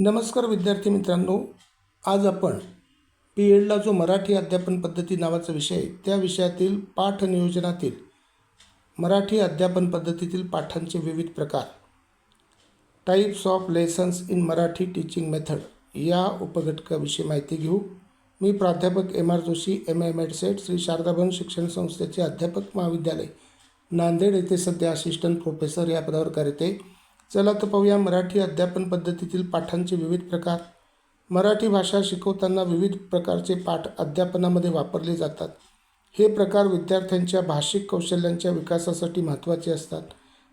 नमस्कार विद्यार्थी मित्रांनो आज आपण पी एडला जो मराठी अध्यापन पद्धती नावाचा विषय आहे त्या विषयातील पाठ नियोजनातील मराठी अध्यापन पद्धतीतील पाठांचे विविध प्रकार types of lessons in Marathi teaching method या उपघटकाविषयी माहिती घेऊ. मी प्राध्यापक M R Joshi M M Ed SET Shri Sharadabhavan शिक्षण संस्थेचे अध्यापक महाविद्यालय नांदेड येथे सध्या असिस्टंट प्रोफेसर या पदावर कार्यरत आहे. चला तर पाहूया मराठी अध्यापन पद्धतीतील पाठांचे विविध प्रकार. मराठी भाषा शिकवताना विविध प्रकारचे पाठ अध्यापनामध्ये वापरले जातात. हे प्रकार विद्यार्थ्यांच्या भाषिक कौशल्यांच्या विकासासाठी महत्त्वाचे असतात.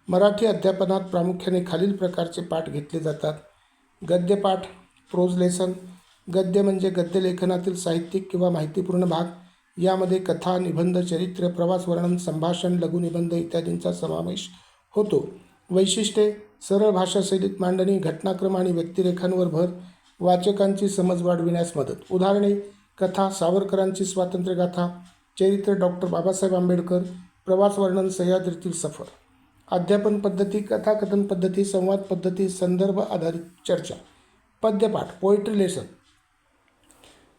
मराठी अध्यापनात प्रामुख्याने खालील प्रकारचे पाठ घेतले जातात. गद्यपाठ प्रोज लेसन गद्य म्हणजे गद्यलेखनातील साहित्यिक किंवा माहितीपूर्ण भाग. यामध्ये कथा निबंध चरित्र प्रवास वर्णन संभाषण लघुनिबंध इत्यादींचा समावेश होतो. वैशिष्ट्ये सरळ भाषाशैलीत मांडणी घटनाक्रम आणि व्यक्तिरेखांवर भर वाचकांची समज वाढविण्यास मदत. उदाहरणे कथा सावरकरांची स्वातंत्र्यगाथा चरित्र डॉक्टर बाबासाहेब आंबेडकर प्रवास वर्णन सह्याद्रीतील सफर. अध्यापन पद्धती कथाकथन पद्धती संवाद पद्धती संदर्भ आधारित चर्चा. पद्यपाठ पोएट्री लेसन.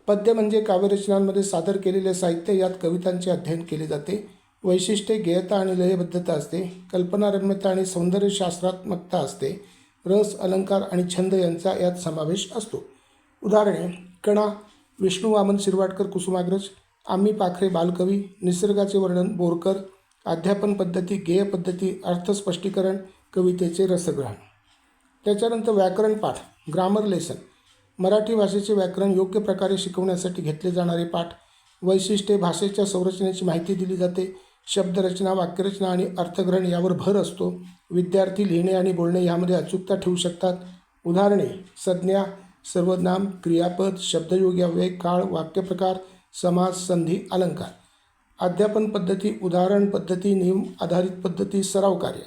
पद्य म्हणजे काव्यरचनांमध्ये सादर केलेले साहित्य यात कवितांचे अध्ययन केले जाते. वैशिष्ट्ये गेयता आणि लयबद्धता असते. कल्पनारम्यता आणि सौंदर्यशास्त्रात्मकता असते. रस अलंकार आणि छंद यांचा यात समावेश असतो. उदाहरणे कणा विष्णू वामन शिरवाडकर कुसुमाग्रज आम्ही पाखरे बालकवी निसर्गाचे वर्णन बोरकर अध्यापन पद्धती गेय पद्धती अर्थस्पष्टीकरण कवितेचे रसग्रहण. त्याच्यानंतर व्याकरण पाठ ग्रामर लेसन. मराठी भाषेचे व्याकरण योग्य प्रकारे शिकवण्यासाठी घेतले जाणारे पाठ. वैशिष्ट्ये भाषेच्या संरचनेची माहिती दिली जाते. शब्दरचना वाक्यरचना आणि अर्थग्रहण यावर भर असतो. विद्यार्थी लिहिणे आणि बोलणे यामध्ये अचूकता ठेवू शकतात. उदाहरणे संज्ञा सर्वनाम क्रियापद शब्दयोग अव्यय काळ वाक्यप्रकार समास संधी अलंकार. अध्यापन पद्धती उदाहरण पद्धती नियम आधारित पद्धती सराव कार्य.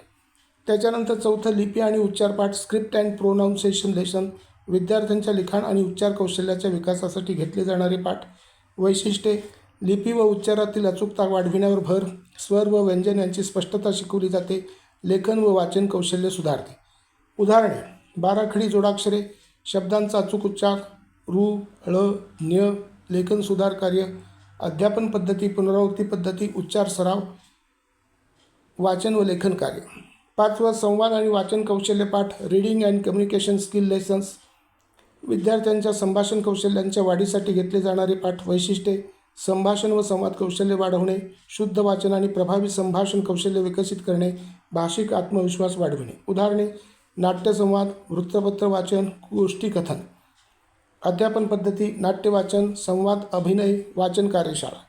त्याच्यानंतर चौथं लिपी आणि उच्चारपाठ स्क्रिप्ट अँड प्रोनाऊन्सेशन लेसन. विद्यार्थ्यांच्या लिखाण आणि उच्चार कौशल्याच्या विकासासाठी घेतले जाणारे पाठ. वैशिष्ट्ये लिपी व उच्चारातील अचूकता वाढविण्यावर भर स्वर व व्यंजन यांची स्पष्टता शिकवली जाते लेखन व वाचन कौशल्य सुधारते. उदाहरणे बाराखडी जोडाक्षरे शब्दांचा अचूक उच्चार रू ळ न्य लेखन सुधार कार्य अध्यापन पद्धती पुनरावृत्ती पद्धती उच्चार सराव वाचन व लेखन कार्य. पाचवा संवाद आणि वाचन कौशल्य पाठ reading and communication skill lessons. विद्यार्थ्यांच्या संभाषण कौशल्यांच्या वाढीसाठी घेतले जाणारे पाठ वैशिष्ट्ये संभाषण व संवाद कौशल्य वाढवणे शुद्ध वाचन आणि प्रभावी संभाषण कौशल्य विकसित करणे भाषिक आत्मविश्वास वाढविणे. उदाहरणे नाट्यसंवाद वृत्तपत्र वाचन गोष्टी कथन अध्यापन पद्धती नाट्य वाचन संवाद अभिनय वाचन कार्यशाळा.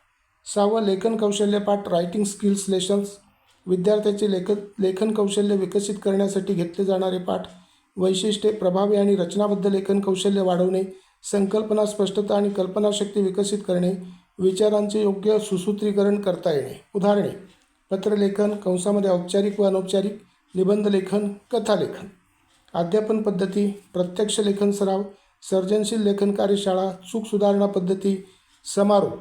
सहावं लेखन कौशल्य पाठ रायटिंग स्किल्स लेशन्स विद्यार्थ्याचे लेख लेखन कौशल्य विकसित करण्यासाठी घेतले जाणारे पाठ. वैशिष्ट्ये प्रभावी आणि रचनाबद्ध लेखन कौशल्य वाढवणे. संकल्पना स्पष्टता आणि कल्पनाशक्ती विकसित करणे. विचारांचे योग्य सुसूत्रीकरण करता येणे. उदाहरणे पत्रलेखन कंसामध्ये औपचारिक व अनौपचारिक निबंध लेखन कथालेखन. अध्यापन पद्धती प्रत्यक्ष लेखन सराव सर्जनशील लेखन कार्यशाळा चूक सुधारणा पद्धती समारोप.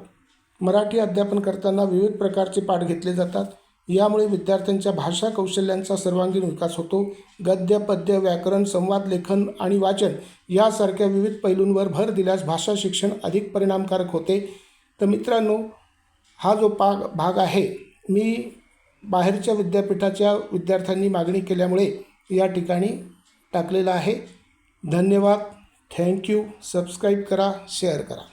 मराठी अध्यापन करताना विविध प्रकारचे पाठ घेतले जातात. यामुळे विद्यार्थ्यांच्या भाषा कौशल्यांचा सर्वांगीण विकास होतो. गद्य पद्य व्याकरण संवाद लेखन आणि वाचन यासारख्या विविध पैलूंवर भर दिल्यास भाषा शिक्षण अधिक परिणामकारक होते. तर मित्रांनो हा जो पाग भाग आहे मी बाहेरच्या विद्यापीठाच्या विद्यार्थ्यांनी मागणी केल्यामुळे या ठिकाणी टाकलेला आहे. धन्यवाद. थँक्यू सबस्क्राईब करा शेअर करा.